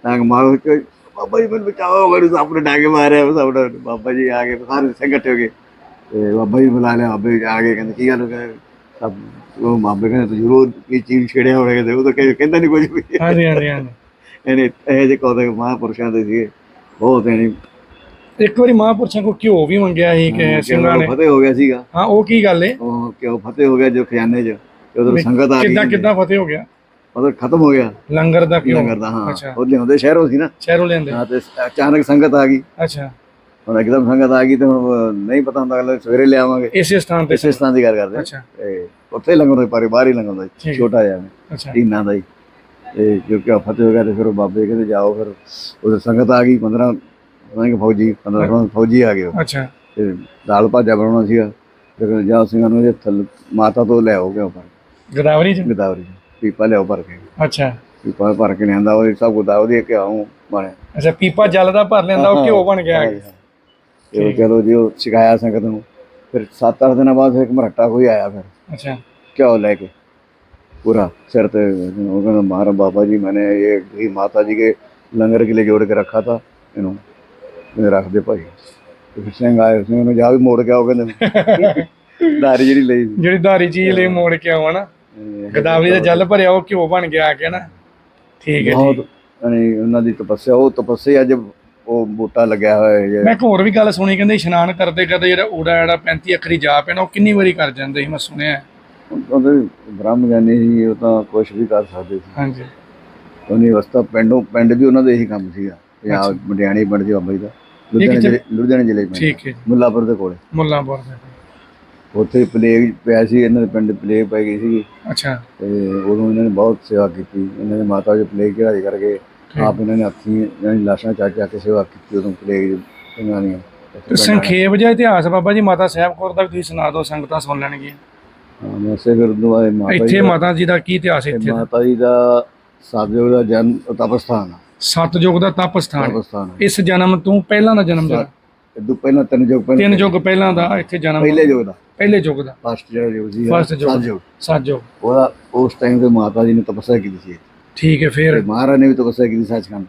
ਡੰਗ ਮਾਰ ਕੇ ਬਾਬਾ ਜੀ ਮੈਨੂੰ ਬਚਾਓ ਮੈਨੂੰ ਸੱਪ ਨੇ ਡੰਗ ਮਾਰਿਆ ਉਹ ਸਭ ਨੇ ਬਾਬਾ ਜੀ ਆ ਗਏ ਸਾਰੇ ਇਕੱਠੇ ਹੋ ਗਏ। ਤੇ ਬਾਬਾ ਜੀ ਬੁਲਾ ਲਿਆ ਬਾਬਾ ਜੀ ਆ ਕੇ ਕਹਿੰਦੇ ਕੀ ਗੱਲ ਹੋ ਗਈ ਸਭ ਉਹ ਬਾਬੇ ਕਹਿੰਦੇ ਤੂੰ ਜ਼ਰੂਰ ਕੀ ਚੀਜ਼ ਛੇੜਿਆ ਹੋਵੇਗਾ ਤੇ ਉਹ ਤਾਂ ਕਹਿ- ਕਹਿੰਦਾ ਨਹੀਂ ਕੁਝ ਵੀ। ਹਾਂਜੀ ਹਾਂਜੀ ਹਾਂਜੀ। ਇਹਨੇ ਇਹ ਜਿਹੇ ਕੌਤਕ ਮਹਾਂਪੁਰਸ਼ਾਂ ਦੇ ਸੀਗੇ ਬਹੁਤ ਇਹਨੇ ਇੱਕ ਵਾਰੀ ਮਹਾਂਪੁਰਸ਼ਾਂ ਕੋ ਘਿਓ ਵੀ ਮੰਗਿਆ ਸੀ ਕਿ ਸਿੰਘਾਂ ਨੇ। ਫਤਿਹ ਹੋ ਗਿਆ ਸੀਗਾ। ਹਾਂ ਉਹ ਕੀ ਗੱਲ ਏ? ਉਹ ਕਿਉਂ ਫਤਿਹ ਹੋ ਗਿਆ ਜੋ ਖਜ਼ਾਨੇ 'ਚ ਉਧਰ ਸੰਗਤ ਆ ਗਈ ਕਿੱਦਾਂ ਕਿੱਦਾਂ ਫਤਿਹ ਹੋ ਗਿਆ? ਉਧਰ ਖਤਮ ਹੋ ਗਿਆ। ਲੰਗਰ ਦਾ ਘਿਓ। ਲੰਗਰ ਦਾ ਹਾਂ। ਉਹ ਲਿਆਉਂਦੇ ਸ਼ਹਿਰੋਂ ਸੀ ਨਾ। ਸ਼ਹਿਰੋਂ ਲੈਂਦੇ ਹਾਂ ਤੇ ਅਚਾਨਕ ਸੰਗਤ ਆ ਗਈ। ਅੱਛਾ। ਹੁਣ ਇੱਕਦਮ ਸੰਗਤ ਆ ਗਈ ਤੇ ਹੁਣ ਨਹੀਂ ਪਤਾ ਹੁੰਦਾ ਅਗਲੇ ਸਵੇਰੇ ਲਿਆਵਾਂਗੇ ਇਸੇ ਸਥਾਨ ਤੇ। ਇਸੇ ਸਥਾਨ ਦੀ ਗੱਲ ਕਰਦੇ ਅੱਛਾ। ਉੱਥੇ ਲੰਗਰ ਹੋਏ ਪਰ ਬਾਹਰ ਹੀ ਲੰਗਰ ਠੀਕ। ਛੋਟਾ ਜਿਹਾ। ਅੱਛਾ। ਟੀਨਾ ਦਾ ਹੀ। ਤੇ ਜੋ ਕਿ ਫਤਿਹ ਹੋ ਗਿਆ ਤੇ ਫਿਰ ਬਾਬੇ ਕਹਿੰਦੇ ਜਾਓ ਫਿਰ। ਉਹ ਸੰਗਤ ਆ ਗਈ 15 ਉਹਨਾਂ ਕੇ ਫੌਜੀ 15 16 ਫੌਜੀ ਆ ਗਏ ਉਹ। ਅੱਛਾ ਤੇ ਦਾਲ ਭਾਜਾ ਬਣਾਉਣਾ ਸੀਗਾ ਤੇ ਫਿਰ ਜਾ ਸਿੰਘਾਂ ਨੂੰ ਇਹ ਥੱਲ ਮਾਤਾ ਤੋਂ ਲੈ ਆਓਗੇ ਉੱਪਰ ਗਦਾਵਰੀ ਚ ਗਦਾਵਰੀ ਪੀਪਾ ਲਿਆਓ ਭਰ ਕੇ ਅੱਛਾ ਪੀਪਾ ਭਰ ਕੇ ਲਿਆਂਦਾ ਉਹ ਸਭ ਕੁਝ ਉਹਦੀ ਕਿ ਆਉਂ ਬਣਿਆ ਅੱਛਾ ਪੀਪਾ ਜਲ ਦਾ ਭਰ ਲੈਂਦਾ ਉਹ ਘਿਓ ਬਣ ਗਿਆ ਤੇ ਉਹ ਚਲੋ ਜੀ ਉਹ ਸਿਖਾਇਆ ਸੰਗਤ ਨੂੰ ਫਿਰ 7-8 ਦਿਨਾਂ ਬਾਅਦ ਫਿਰ ਇੱਕ ਮਰਾਟਾ ਕੋਈ ਆਇਆ ਫਿਰ ਅੱਛਾ ਘਿਓ ਲੈ ਕੇ पूरा सिर पे वो कहना महारा बाबा जी मैंने ये घी माता जी के लंगर के लिए जोड़ के रखा था इन्हों ਰੱਖਦੇ ਭਾਈ। ਤੇ ਸਿੰਘ ਆਏ ਸਿੰਘ ਨੂੰ ਜਾ ਵੀ ਮੋੜ ਕੇ ਆਓ ਕਹਿੰਦੇ। ਦਾਰੀ ਜਿਹੜੀ ਲਈ ਜਿਹੜੀ ਦਾਰੀ ਚੀਜ਼ ਲਈ ਮੋੜ ਕੇ ਆਵਾਂ ਨਾ ਗਦਾਵਰੀ ਦਾ ਜਲ ਭਰਿਆ ਉਹ ਘਿਓ ਬਣ ਗਿਆ ਆ ਕੇ ਨਾ। ਠੀਕ ਹੈ ਜੀ। ਬਹੁਤ ਉਹਨਾਂ ਦੀ ਤਪੱਸਿਆ ਉਹ ਤਪੱਸਿਆ ਅੱਜ ਉਹ ਬੂਟਾ ਲੱਗਿਆ ਹੋਇਆ ਹੈ। ਮੈਂ ਇੱਕ ਹੋਰ ਵੀ ਗੱਲ ਸੁਣੀ ਕਹਿੰਦੇ ਇਸ਼ਨਾਨ ਕਰਦੇ ਕਰਦੇ ਜਿਹੜਾ ਊੜਾ ਜਿਹੜਾ 35 ਅੱਖਰੀ ਜਾਪ ਹੈ ਉਹ ਕਿੰਨੀ ਵਾਰੀ ਕਰ ਜਾਂਦੇ ਸੀ ਮੈਂ ਸੁਣਿਆ। ਉਹਦੇ ਬ੍ਰਹਮ ਗਿਆਨੀ ਸੀ ਉਹ ਤਾਂ ਕੁਝ ਵੀ ਕਰ ਸਕਦੇ ਸੀ। ਹਾਂਜੀ। ਉਹਨੀ ਅਵਸਥਾ ਪਿੰਡੋਂ ਪਿੰਡ ਵੀ ਉਹਨਾਂ ਦੇ ਇਹੀ ਕੰਮ ਸੀਗਾ। ਪੰਜਾਬ ਮਡਿਆਣੀ ਪਿੰਡ ਸੀ ਦਾ। ਲੁਧਿਆਣੇ ਕਿੱਥੇ? ਜ਼ਿਲ੍ਹੇ ਲੁਧਿਆਣੇ ਜ਼ਿਲ੍ਹੇ ਪਿੰਡ ਠੀਕ ਹੈ ਜੀ। ਮੁੱਲਾਪੁਰ ਦੇ ਕੋਲੇ। ਮੁੱਲਾਂਪੁਰ ਦੇ। ਉੱਥੇ ਪਲੇਗ ਪਿਆ ਸੀ ਇਹਨਾਂ ਦੇ ਪਿੰਡ ਪਲੇਗ ਪੈ ਗਈ ਸੀ ਅੱਛਾ। ਤੇ ਉਦੋਂ ਇਹਨਾਂ ਨੇ ਬਹੁਤ ਸੇਵਾ ਕੀਤੀ। ਇਹਨਾਂ ਦੇ ਮਾਤਾ ਜੀ ਪਲੇਗ ਚੜਾਈ ਕਰਕੇ ਆਪ ਇਹਨਾਂ ਨੇ ਹੱਥੀਂ ਇਹਨਾਂ ਦੀ ਲਾਸ਼ਾਂ ਚੱਕ ਚੱਕ ਕੇ ਸੇਵਾ ਕੀਤੀ ਉਦੋਂ ਪਲੇਗ ਦੀਆਂ ਦੀਆਂ ਤੇ ਸੰਖੇਪ ਜਿਹਾ ਇਤਿਹਾਸ ਬਾਬਾ ਜੀ ਮਾਤਾ ਸਾਹਿਬ ਕੌਰ ਦਾ ਵੀ ਤੁਸੀਂ ਸੁਣਾ ਦਿਓ ਸੰਗਤਾਂ ਸੁਣ ਲੈਣਗੀਆਂ। ਹਾਂ ਮੈਸੇ ਬਾਅਦ ਮਾਤਾ ਜੀ ਇੱਥੇ ਦਾ- ਮਾਤਾ ਜੀ ਦਾ ਕੀ ਇਤਿਹਾਸ ਹੈ ਤੇ ਇੱਥੇ ਦਾ? ਮਾਤਾ ਜੀ ਦਾ ਸਾਧੂ ਦਾ ਜਨਮ ਤਪਸਥਾਨ ਆ, ਸਤਜੁਗ ਦਾ ਤਪ ਸਥਾਨ। ਤਪਸਥਾਨ। ਇਸ ਜਨਮ ਤੋਂ ਪਹਿਲਾਂ ਦਾ ਜਨਮ ਜਿਹੜਾ। ਇਦੋਂ ਪਹਿਲਾਂ ਤਿੰਨ ਯੁੱਗ ਪਹਿਲਾਂ ਤਿੰਨ ਯੁੱਗ ਪਹਿਲਾਂ ਦਾ ਇੱਥੇ ਜਨਮ। ਪਹਿਲੇ ਯੁੱਗ ਦਾ। ਪਹਿਲੇ ਯੁੱਗ ਦਾ। ਫਸਟ ਜਿਹੜਾ ਯੁੱਗ ਸੀ First ਯੁੱਗ। ਸਤਜੁਗ ਉਹਦਾ ਉਸ ਟਾਈਮ ਤੇ ਮਾਤਾ ਜੀ ਨੇ ਤਪੱਸਿਆ ਕੀਤੀ ਸੀ। ਠੀਕ ਹੈ ਤੇ ਫਿਰ ਮਹਾਰਾਜ ਨੇ ਵੀ ਤਪੱਸਿਆ ਕੀਤੀ ਸੱਚਖੰਡ।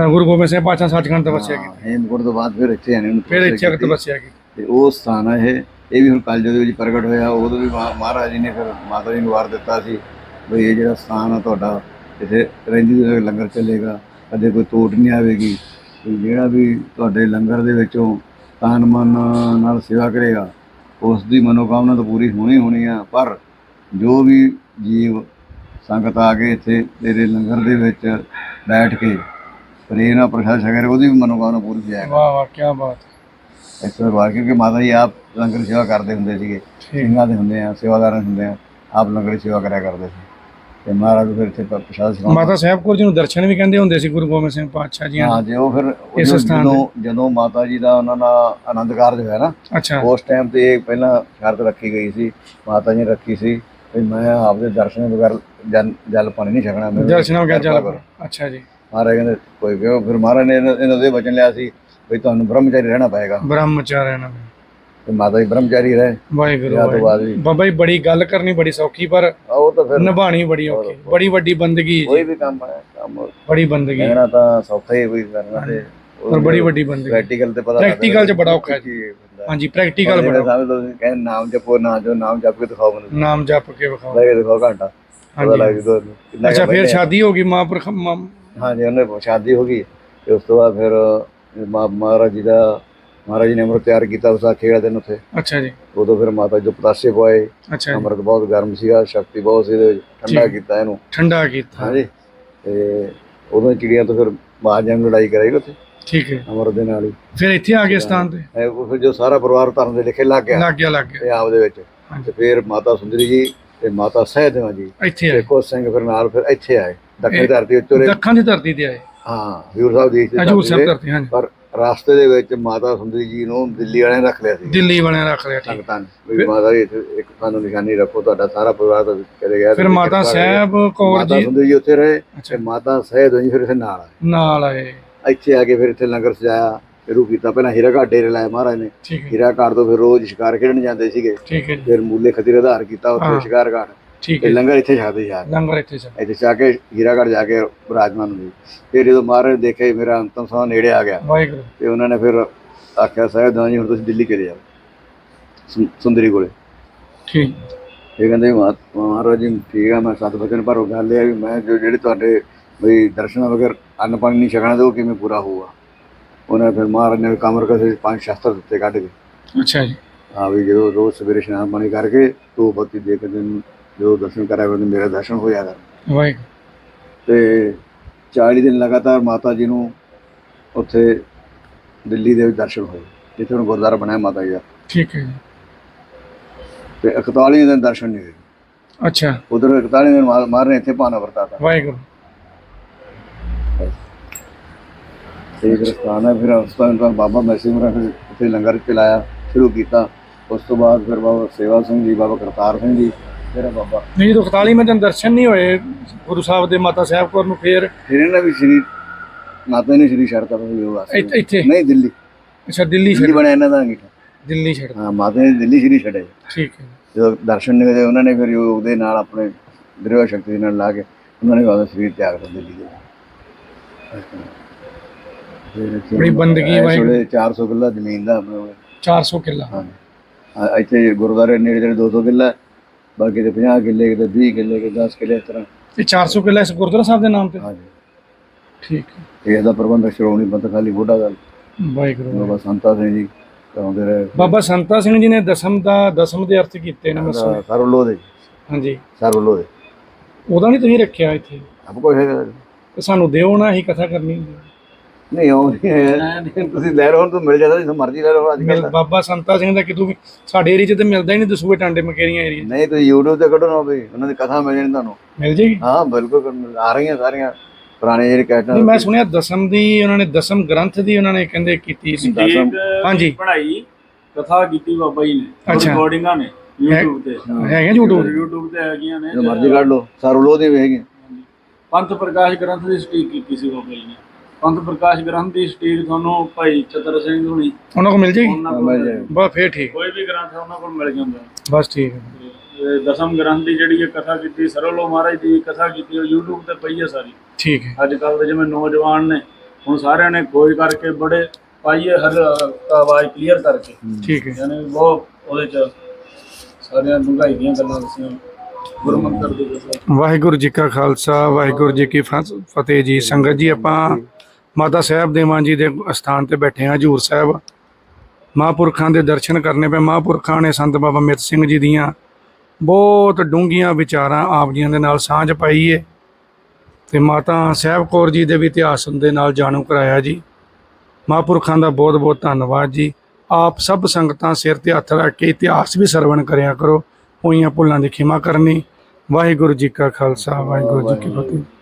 ਅ, ਗੁਰੂ ਗੋਬਿੰਦ ਸਿੰਘ ਪਾਤਸ਼ਾਹ ਸੱਚਖੰਡ ਤਪੱਸਿਆ ਕੀਤੀ। ਹਾਂ, ਹੇਮਕੁੰਟ ਤੋਂ ਬਾਅਦ ਫਿਰ ਇੱਥੇ ਆਣੇ ਨੂੰ ਫਿਰ ਤਪੱਸਿਆ ਇੱਥੇ ਅਗਤ ਕੀਤੀ। ਤਪੱਸਿਆ ਕੀਤੀ। ਤੇ ਉਹ ਸਥਾਨ ਹੈ ਇਹ। ਇਹ ਵੀ ਹੁਣ ਕਲਯੁਗ ਦੇ ਵਿੱਚ ਪ੍ਰਗਟ ਹੋਇਆ। ਉਦੋਂ ਵੀ ਮਹਾ- ਮਹਾਰਾਜ ਜੀ ਨੇ ਫਿਰ ਮਾਤਾ ਜੀ ਨੂੰ ਵਾਰ ਦਿੱਤਾ ਸੀ ਵੀ ਇਹ ਜਿਹੜਾ ਸਥਾਨ ਆ ਤੁਹਾਡਾ ਇੱਥੇ ਰਹਿੰਦੀ ਦੇ ਲੰਗਰ ਚੱਲੇਗਾ। ਕਦੇ ਕੋਈ ਤੋਟ ਨਹੀਂ ਆਵੇਗੀ। ਜਿਹੜਾ ਵੀ ਤੁਹਾਡੇ ਲੰਗਰ ਦੇ ਵਿੱਚੋਂ ਤਨ ਮਨ ਨਾਲ ਸੇਵਾ ਕਰੇਗਾ ਉਸ ਦੀ ਮਨੋਕਾਮਨਾ ਤਾਂ ਪੂਰੀ ਹੋਣੀ ਹੋਣੀ ਆ ਪਰ ਜੋ ਵੀ ਜੀਵ ਸੰਗਤ ਆ ਕੇ ਇੱਥੇ ਤੇਰੇ ਲੰਗਰ ਦੇ ਵਿੱਚ ਬੈਠ ਕੇ ਨਾਲ ਪ੍ਰਸ਼ਾਦ ਛਕਰ ਉਹਦੀ ਵੀ ਮਨੋਕਾਮਨਾ ਪੂਰੀ ਹੋ ਜਾਏਗਾ। ਵਾਹ ਵਾਹ ਕੀ ਬਾਤ ਇਸ ਵਾਰ ਕਿਉਂਕਿ ਮਾਤਾ ਜੀ ਆਪ ਲੰਗਰ ਸੇਵਾ ਕਰਦੇ ਹੁੰਦੇ ਸੀਗੇ ਸਿੰਘਾਂ ਦੇ ਹੁੰਦੇ ਆ ਸੇਵਾਦਾਰਾਂ ਹੁੰਦੇ ਆ ਆਪ ਲੰਗਰ ਸੇਵਾ ਕਰਿਆ ਕਰਦੇ ਸੀ। ਤੇ ਮਹਾਰਾਜ ਫਿਰ ਇੱਥੇ ਪ੍ਰਸ਼ਾਦ ਛਕਾਉਂਦੇ ਮਾਤਾ ਸਾਹਿਬ ਕੌਰ ਜੀ ਨੂੰ ਦਰਸ਼ਨ ਵੀ ਕਹਿੰਦੇ ਹੁੰਦੇ ਸੀ ਗੁਰੂ ਗੋਬਿੰਦ ਸਿੰਘ ਪਾਤਸ਼ਾਹ ਜੀ ਹਾਂ ਜੇ ਉਹ ਫਿਰ ਇਸ ਸਥਾਨ ਜਦੋਂ ਜਦੋਂ ਮਾਤਾ ਜੀ ਦਾ ਉਹਨਾਂ ਦਾ ਆਨੰਦ ਕਾਰਜ ਹੋਇਆ ਨਾ ਅੱਛਾ। ਉਸ ਟਾਈਮ ਤੇ ਇਹ ਪਹਿਲਾਂ ਸ਼ਰਤ ਰੱਖੀ ਗਈ ਸੀ ਮਾਤਾ ਜੀ ਨੇ ਰੱਖੀ ਸੀ ਵੀ ਮੈਂ ਆਪਦੇ ਦਰਸ਼ਨ ਬਗੈਰ ਜਲ ਜਲ ਪਾਣੀ ਨਹੀਂ ਛਕਣਾ ਮੇਰੇ ਦਰਸ਼ਨਾਂ ਚੱਲ ਕਰੋ। ਅੱਛਾ ਜੀ। ਮਹਾਰਾਜ ਕਹਿੰਦੇ ਕੋਈ ਕਿਉਂ ਫਿਰ ਮਹਾਰਾਜ ਨੇ ਇਹਨਾਂ ਦੇ ਵਚਨ ਲਿਆ ਸੀ ਵੀ ਤੁਹਾਨੂੰ ਬ੍ਰਹਮਚਾਰੀ ਰਹਿਣਾ ਪਏਗਾ। ਬ੍ਰਹਮਚਾਰਿਆਂ ਨਾਲ ਤੇ ਮਾਤਾ ਜੀ ਬ੍ਰਹਮਚਾਰੀ ਰਹੇ। ਵਾਹਿਗੁਰੂ ਵਿਆਹ ਤੋਂ ਬਾਅਦ। ਵੀ ਬਾਬਾ ਜੀ ਬੜੀ ਗੱਲ ਕਰਨੀ ਬੜੀ ਸੌਖੀ ਪਰ ਉਹ ਤਾਂ ਫਿਰ ਨਿਭਾਣੀ ਬੜੀ ਔਖੀ। ਬੜੀ ਵੱਡੀ ਬੰਦਗੀ ਕੋਈ ਵੀ ਕੰਮ ਹੈ ਕੰਮ ਬੜੀ ਬੰਦਗੀ। ਕਹਿਣਾ ਤਾਂ ਸੌਖਾ ਹੀ ਕੋਈ ਕਰਨਾ ਤੇ ਪਰ ਬੜੀ ਵੱਡੀ ਬੰਦਗੀ। ਪ੍ਰੈਕਟੀਕਲ ਤੇ ਪਤਾ Practical 'ਚ ਬੜਾ ਔਖਾ ਹੈ। ਹਾਂਜੀ ਪ੍ਰੈਕਟੀਕਲ ਬੜਾ ਲਓ ਤੁਸੀਂ ਕਹਿੰਦੇ ਨਾਮ ਜਪੋ ਨਾ ਜੋ ਨਾਮ ਜਪ ਕੇ ਦਿਖਾਓ ਮੈਨੂੰ। ਨਾਮ ਜਪ ਕੇ ਵਿਖਾਓ। ਲੈ ਕੇ ਦਿਖਾਓ ਘੰਟਾ। ਪਤਾ ਲੱਗ ਹਾਂਜੀ ਜੂਗਾ ਕਿੰਨਾ ਅੱਛਾ ਫਿਰ ਬੈਠੇ ਆ। ਸ਼ਾਦੀ ਹੋ ਗਈ ਮਹਾਂਪੁਰਖ ਮਾ- ਹਾਂਜੀ ਉਹਨੇ ਸ਼ਾਦੀ ਹੋ ਗਈ। ਤੇ ਉਸ ਤੋਂ ਬਾਅਦ ਫਿਰ ਮਾ- ਮਹਾਰਾਜ ਜੀ ਦਾ ਮਹਾਰਾਜ ਜੀ ਨੇ ਅੰਮ੍ਰਿਤ ਤਿਆਰ ਕੀਤਾ ਉਸ ਆਖੇ ਵਾਲੇ ਦਿਨ ਉੱਥੇ। ਅੱਛਾ ਜੀ। ਉਦੋਂ ਫਿਰ ਮਾਤਾ ਜੀ ਪਤਾਸੇ ਪਵਾਏ। ਅੱਛਾ ਜੀ। ਅੰਮ੍ਰਿਤ ਬਹੁਤ ਗਰਮ ਸੀਗਾ ਸ਼ਕਤੀ ਬਹੁਤ ਸੀ ਇਹਦੇ ਵਿੱਚ। ਠੰਡਾ। ਕੀਤਾ ਇਹਨੂੰ। ਠੰਡਾ ਕੀਤਾ। ਹਾਂਜੀ। ਤੇ ਉਦੋਂ ਚਿੜੀਆਂ ਤੋਂ ਫਿਰ ਬਾਜਾਂ ਨੂੰ ਲੜਾਈ ਕਰਾਈ ਉੱਥੇ। ਠੀਕ ਹੈ। ਅੰਮ੍ਰਿਤ ਦੇ ਨਾਲ ਹੀ। ਫਿਰ ਇੱਥੇ ਆ ਗਏ ਸਥਾਨ ਤੇ? ਫਿਰ ਜੋ ਸਾਰਾ ਪਰਿਵਾਰ ਧਰਮ ਦੇ ਲਿਖੇ ਲੱਗ ਗਿਆ। ਲੱਗ ਗਿਆ ਲੱਗ ਗਿਆ। ਪੰਜਾਬ ਦੇ ਵਿੱਚ। ਤੇ ਫਿਰ ਮਾਤਾ ਸੁੰਦਰੀ ਜੀ ਤੇ ਮਾਤਾ ਸਹਿਦੇਵਾ ਜੀ। ਇੱਥੇ ਆਏ। ਕੋ ਸਿੰਘ ਫਿਰ ਨਾਲ ਫਿਰ ਇੱਥੇ ਆਏ। ਦੱਖਣੀ ਧਰਤੀ ਦੇ ਦੱਖਣ ਦੀ ਧਰਤੀ ਤੇ ਆਏ। ਹਾਂ ਹਜ਼ੂਰ ਸਾਹਿਬ ਦੀ ਹਜੂਰ ਸਾਹਿਬ। ਧਰਤੀ ਹਾਂਜੀ। ਪਰ ਰਾਸਤੇ ਦੇ ਵਿੱਚ ਮਾਤਾ ਸੁੰਦਰੀ ਜੀ ਨੂੰ ਦਿੱਲੀ ਵਾਲਿਆਂ ਨੇ ਰੱਖ ਲਿਆ ਸੀ। ਦਿੱਲੀ ਵਾਲਿਆਂ ਰੱਖ ਲਿਆ ਠੀਕ। ਸੰਗਤਾਂ ਨੇ। ਵੀ ਮਾਤਾ ਜੀ ਇੱਥੇ ਇੱਕ ਸਾਨੂੰ ਨਿਸ਼ਾਨੀ ਰੱਖੋ ਤੁਹਾਡਾ ਸਾਰਾ ਪਰਿਵਾਰ ਤਾਂ ਚਲੇ ਗਿਆ। ਫਿਰ ਮਾਤਾ। ਸਾਹਿਬ ਕੌਰ ਮਾਤਾ ਜੀ ਸੁੰਦਰੀ ਜੀ ਉੱਥੇ ਰਹੇ ਤੇ ਮਾਤਾ ਸਹਿਦੇਵਾ ਜੀ ਫਿਰ ਇੱਥੇ ਨਾਲ ਆਏ। ਨਾਲ ਆਏ। ਇੱਥੇ ਆ ਕੇ ਫਿਰ ਇੱਥੇ ਲੰਗਰ ਸਜਾਇਆ ਸ਼ੁਰੂ ਕੀਤਾ। ਪਹਿਲਾਂ ਹੀਰਾ ਘਾਟ ਡੇਰੇ ਲਾਇਆ ਮਹਾਰਾਜ ਨੇ। ਹੀਰਾ ਘਾਟ ਤੋਂ ਫਿਰ ਰੋਜ਼ ਸ਼ਿਕਾਰ ਖੇਡਣ ਜਾਂਦੇ ਸੀਗੇ। ਠੀਕ ਹੈ ਜੀ। ਫਿਰ ਮੂਲੇ ਖਤੀਰ ਆਧਾਰ ਕੀਤਾ ਉੱਥੇ। ਸ਼ਿਕਾਰ ਘਾਟ। ਠੀਕ ਤੇ ਹੈ ਲੰਗਰ ਇੱਥੇ ਛਕਦੇ ਜਾ ਕੇ। ਲੰਗਰ ਇੱਥੇ ਚੱਲ ਇੱਥੇ ਜਾ ਕੇ ਹੀਰਾਗੜ੍ਹ ਜਾ ਕੇ ਬਰਾਜਮਾਨ ਹੋਈ ਫਿਰ ਜਦੋਂ ਮਹਾਰਾਜ ਦੇਖਿਆ ਮੇਰਾ ਅੰਤਮ ਸਮਾਂ ਨੇੜੇ ਆ ਗਿਆ। ਵਾਹਿਗੁਰੂ। ਤੇ ਉਹਨਾਂ ਨੇ ਫਿਰ ਆਖਿਆ ਸਾਹਿਬ ਦਾਂ ਜੀ ਹੁਣ ਤੁਸੀਂ ਦਿੱਲੀ ਚਲੇ ਜਾਓ। ਸੁੰਦਰੀ ਕੋਲੇ। ਠੀਕ। ਇਹ ਕਹਿੰਦੇ ਮਹਾ- ਮਹਾਰਾਜ ਜੀ ਠੀਕ ਆ ਮੈਂ ਸਤ ਬਚਨ ਪਰ ਉਹ ਗੱਲ ਇਹ ਵੀ ਮੈਂ ਜੋ ਜਿਹੜੇ ਤੁਹਾਡੇ ਵੀ ਦਰਸ਼ਨਾਂ ਵਗਰ ਅੰਨ ਪਾਣੀ ਨਹੀਂ ਛਕਣਾ ਤੇ ਉਹ ਕਿਵੇਂ ਪੂਰਾ ਹੋਊਗਾ? ਉਹਨਾਂ ਨੇ ਫਿਰ ਮਹਾਰਾਜ ਨੇ ਕਮਰ ਕਸੇ ਪੰਜ ਸ਼ਸਤਰ ਦਿੱਤੇ ਕੱਢ ਕੇ। ਅੱਛਾ ਜੀ। ਹਾਂ ਵੀ ਜਦੋਂ ਰੋਜ਼ ਸਵੇਰੇ ਇਸ਼ਨਾਨ ਪਾਣੀ ਕਰਕੇ ਤੂੰ ਬੱਤੀ ਦੇ ਕੇ ਦਿਨ ਜੋ ਦਰਸ਼ਨ ਕਰਿਆ ਕਰਦੇ ਮੇਰਾ ਦਰਸ਼ਨ ਹੋ ਜਾਦਾ ਵਾਹਿਗੁਰੂ। ਤੇ 40 ਦਿਨ ਲਗਾਤਾਰ ਮਾਤਾ ਜੀ ਨੂੰ ਉੱਥੇ ਦਿੱਲੀ ਦੇ ਵਿੱਚ ਦਰਸ਼ਨ ਹੋਏ ਜਿੱਥੇ ਹੁਣ ਗੁਰਦੁਆਰਾ ਬਣਿਆ ਮਾਤਾ ਜੀ ਦਾ। ਠੀਕ ਹੈ ਜੀ। ਤੇ 41 ਦਿਨ ਦਰਸ਼ਨ ਨਹੀਂ ਹੋਏ। ਅੱਛਾ। ਉਧਰ 41 ਦਿਨ ਮਾ- ਮਹਾਰਾਜ ਨੇ ਇੱਥੇ ਭਾਣਾ ਵਰਤਾਤਾ ਵਾਹਿਗੁਰੂ। ਤੇ ਇੱਕ ਸਥਾਨ ਹੈ ਫਿਰ ਉਸ ਤੋਂ ਬਾਅਦ ਬਾਬਾ ਮੈਸੀ ਮਰਾ ਫਿਰ ਉੱਥੇ ਲੰਗਰ ਚਲਾਇਆ ਸ਼ੁਰੂ ਕੀਤਾ। ਉਸ ਤੋਂ ਬਾਅਦ ਫਿਰ ਬਾਬਾ ਸੇਵਾ ਸਿੰਘ ਜੀ ਬਾਬਾ ਕਰਤਾਰ ਸਿੰਘ ਜੀ ਬਾਬਾ। ਨਹੀਂ ਜਦੋਂ 41 ਦਿਨ ਦਰਸ਼ਨ ਨਹੀਂ ਹੋਏ ਗੁਰੂ ਸਾਹਿਬ ਦੇ ਮਾਤਾ ਸਾਹਿਬ ਕੌਰ ਨੂੰ ਫੇਰ ਫਿਰ ਇਹਨਾਂ ਵੀ ਸ਼੍ਰੀ ਮਾਤਾ ਨੇ ਸ਼੍ਰੀ ਸ਼ਰਤਾ ਤੋਂ ਯੋਗਾ ਇੱਥੇ- ਇੱਥੇ? ਨਹੀਂ ਦਿੱਲੀ। ਅੱਛਾ ਦਿੱਲੀ ਦਿੱਲੀ ਛੱਡ ਬਣਿਆ ਇਹਨਾਂ ਦਾ ਅੰਗੀਠਾ। ਦਿੱਲੀ ਛੱਡ ਹਾਂ ਮਾਤਾ ਨੇ ਦਿੱਲੀ ਸ਼੍ਰੀ ਛੱਡਿਆ ਠੀਕ ਹੈ ਜਦੋਂ ਦਰਸ਼ਨ ਨਹੀਂ ਹੋਏ ਉਹਨਾਂ ਨੇ ਫਿਰ ਯੋਗ ਦੇ ਨਾਲ ਆਪਣੇ ਦ੍ਰਿੜ ਸ਼ਕਤੀ ਦੇ ਨਾਲ ਲਾ ਕੇ ਉਹਨਾਂ ਨੇ ਆਪਦਾ ਸਰੀਰ ਤਿਆਗ ਦਿੱਤਾ ਦਿੱਲੀ ਦੇ ਫਿਰ ਇੱਥੇ ਬੜੀ ਬੰਦਗੀ ਇਸ ਵਾਹਿਗੁਰੂ। ਵੇਲੇ 400 ਕਿੱਲਾ ਜ਼ਮੀਨ ਦਾ ਆਪਣੇ ਕੋਲ। 400 ਕਿੱਲਾ। ਹਾਂ। ਇੱਥੇ ਗੁਰਦੁਆਰੇ ਨੇੜੇ ਜਿਹੜੇ 200 ਕਿੱਲਾ ਹੈ, ਬਾਕੀ ਤੇ 50 ਕਿੱਲੇ ਕਿਤੇ 20 ਕਿੱਲੇ ਕਿਤੇ 10 ਕਿੱਲੇ ਇਸ ਤਰ੍ਹਾਂ। ਇਹ 400 ਕਿੱਲਾ ਇਸ ਗੁਰਦੁਆਰਾ ਸਾਹਿਬ ਦੇ ਨਾਮ ਤੇ? ਹਾਂਜੀ। ਠੀਕ ਹੈ। ਇਸ ਦਾ ਪ੍ਰਬੰਧਕ ਸ਼੍ਰੋਮਣੀ ਪੰਥ ਖਾਲੀ ਬੋਡਾ ਗੱਲ ਵਾਹਿਗੁਰੂ ਬਾਬਾ ਸੰਤਾ ਸਿੰਘ ਜੀ ਕਰਾਉਂਦੇ ਰਹੇ। ਬਾਬਾ ਸੰਤਾ ਸਿੰਘ ਜੀ ਨੇ ਦਸਮ ਦਾ ਦਸਮ ਦੇ ਅਰਥ ਕੀਤੇ ਨੇ ਮੈਂ ਸੁਣਿਆ। ਸਰਵਲੋ ਦੇ। ਹਾਂਜੀ। ਸਰਵਲੋ ਦੇ ਉਹਦਾ ਨਹੀਂ ਤੁਸੀਂ ਰੱਖਿਆ ਇੱਥੇ? ਆਪ ਕੋਈ ਤੇ ਸਾਨੂੰ ਦਿਓ ਨਾ ਅਸੀਂ ਕਥਾ ਕਰਨੀ ਹੁੰਦੀ ਹੈ। ਨਹੀਂ ਉਹ ਨਹੀਂ ਹੈ। ਤੁਸੀਂ ਲੈ ਹੁਣ ਤੋਂ ਮਿਲ ਜਾਂਦਾ ਜਿੱਥੋਂ ਮਰਜ਼ੀ ਲੈ ਲਓ ਅੱਜ ਮਿਲ ਕੱਲ੍ਹ ਬਾਬਾ ਸੰਤਾ ਸਿੰਘ ਦਾ ਕਿਤੋਂ ਵੀ ਸਾਡੇ ਏਰੀਆ 'ਚ ਤੇ ਮਿਲਦਾ ਹੀ ਨਹੀਂ ਦਸੂਏ ਟਾਂਡੇ ਮਕੇਰੀਆਂ ਏਰੀਆ ਨਹੀਂ ਤੁਸੀਂ YouTube ਤੇ ਕੱਢੋ ਨਾ ਵੀ ਉਹਨਾਂ ਦੀ ਕਥਾ ਮਿਲ ਜਾਣੀ ਤੁਹਾਨੂੰ। ਮਿਲ ਜੇਗੀ ਹਾਂ ਬਿਲਕੁਲ ਆ ਰਹੀਆਂ ਸਾਰੀਆਂ ਪੁਰਾਣੇ ਜਿਹੜੇ ਕੈਟਾਂ ਨਹੀਂ ਮੈਂ ਸੁਣਿਆ ਦਸਮ ਦੀ ਉਹਨਾਂ ਨੇ ਦਸਮ ਗ੍ਰੰਥ ਦੀ ਉਹਨਾਂ ਨੇ ਕਹਿੰਦੇ ਕੀਤੀ ਸੀ। ਦਸਮ ਹਾਂਜੀ। ਪੜ੍ਹਾਈ ਕਥਾ ਕੀਤੀ ਬਾਬਾ ਜੀ ਨੇ ਅੱਛਾ। ਰਿਕਾਰਡਿੰਗਾਂ ਨੇ YouTube ਤੇ। ਹੈਗੇ YouTube? YouTube ਤੇ ਹੈਗੀਆਂ ਨੇ। ਜੋ ਮਰਜ਼ੀ ਕੱਢ ਲਓ ਸਰਵਲੋ ਦੇ ਵੀ ਹੈਗੇ ਪੰਥ ਪ੍ਰਕਾਸ਼ ਗ੍ਰੰਥ ਦੀ ਸਟੀਕ ਕੀਤੀ ਸੀ ਬਾਬਾ ਜੀ ਨੇ। ਪੰਥ ਪ੍ਰਕਾਸ਼ ਗ੍ਰੰਥ ਦੀ ਸਟੀਕ ਤੁਹਾਨੂੰ ਭਾਈ ਚਤਰ ਸਿੰਘ ਹੁਣੀ ਉਹਨਾਂ ਕੋਲ ਮਿਲ ਉਹਨਾਂ ਹਾਂ, ਕੋਲ ਮਿਲ ਜਾਏਗੀ। ਬਸ ਫੇਰ ਠੀਕ। ਕੋਈ ਵੀ ਗ੍ਰੰਥ ਹੈ ਉਹਨਾਂ ਕੋਲ ਮਿਲ ਜਾਂਦਾ। ਬਸ ਠੀਕ ਹੈ। ਦਸਮ ਗ੍ਰੰਥ ਦੀ ਜਿਹੜੀ ਇਹ ਕਥਾ ਕੀਤੀ ਸਰਵਲੋ ਮਹਾਰਾਜ ਦੀ ਕਥਾ ਕੀਤੀ ਉਹ YouTube ਤੇ ਪਈ ਹੈ ਸਾਰੀ। ਠੀਕ ਹੈ। ਅੱਜ ਕੱਲ ਦੇ ਜਿਵੇਂ ਨੌਜਵਾਨ ਨੇ ਹੁਣ ਸਾਰਿਆਂ ਨੇ ਖੋਜ ਕਰਕੇ ਬੜੇ ਪਾਈਏ ਹਰ ਆਵਾਜ਼ ਕਲੀਅਰ ਕਰਕੇ। ਠੀਕ ਹੈ। ਯਾਨੀ ਬਹੁਤ ਉਹਦੇ ਚ ਸਾਰੀਆਂ ਡੂੰਘਾਈ ਦੀਆਂ ਗੱਲਾਂ ਦੱਸੀਆਂ। ਗੁਰੂ ਮੰਤਰ ਦੇ ਵਾਹਿਗੁਰੂ ਜੀ ਕਾ ਖਾਲਸਾ ਵਾਹਿਗੁਰੂ ਜੀ ਕੀ ਫਤਿਹ ਜੀ ਸੰਗਤ ਜੀ ਆਪਾਂ ਮਾਤਾ ਸਾਹਿਬ ਦੇਵਾਂ ਜੀ ਦੇ ਸਥਾਨ ਤੇ ਬੈਠੇ ਹਾਂ, ਹਜੂਰ ਸਾਹਿਬ। ਮਹਾਂਪੁਰਖਾਂ ਦੇ ਦਰਸ਼ਨ ਕਰਨੇ ਪਏ। ਮਹਾਂਪੁਰਖਾਂ ਨੇ ਸੰਤ ਬਾਬਾ ਮਿੱਤ ਸਿੰਘ ਜੀ ਦੀਆਂ ਬਹੁਤ ਡੂੰਘੀਆਂ ਵਿਚਾਰਾਂ ਆਪ ਜੀਆਂ ਦੇ ਨਾਲ ਸਾਂਝ ਪਾਈ ਏ। ਤੇ ਮਾਤਾ ਸਾਹਿਬ ਕੌਰ ਜੀ ਦੇ ਵੀ ਇਤਿਹਾਸ ਦੇ ਨਾਲ ਜਾਣੂ ਕਰਾਇਆ ਜੀ। ਮਹਾਂਪੁਰਖਾਂ ਦਾ ਬਹੁਤ ਬਹੁਤ ਧੰਨਵਾਦ ਜੀ। ਆਪ ਸਭ ਸੰਗਤਾਂ ਸਿਰ ਤੇ ਹੱਥ ਰੱਖ ਕੇ ਇਤਿਹਾਸ ਵੀ ਸਰਵਣ ਕਰਿਆ ਕਰੋ। ਹੋਈਆਂ ਭੁੱਲਾਂ ਦੀ ਖਿਮਾ ਕਰਨੀ। ਵਾਹਿਗੁਰੂ ਜੀ ਕਾ ਖਾਲਸਾ, ਵਾਹਿਗੁਰੂ ਜੀ ਕੀ ਫਤਿਹ।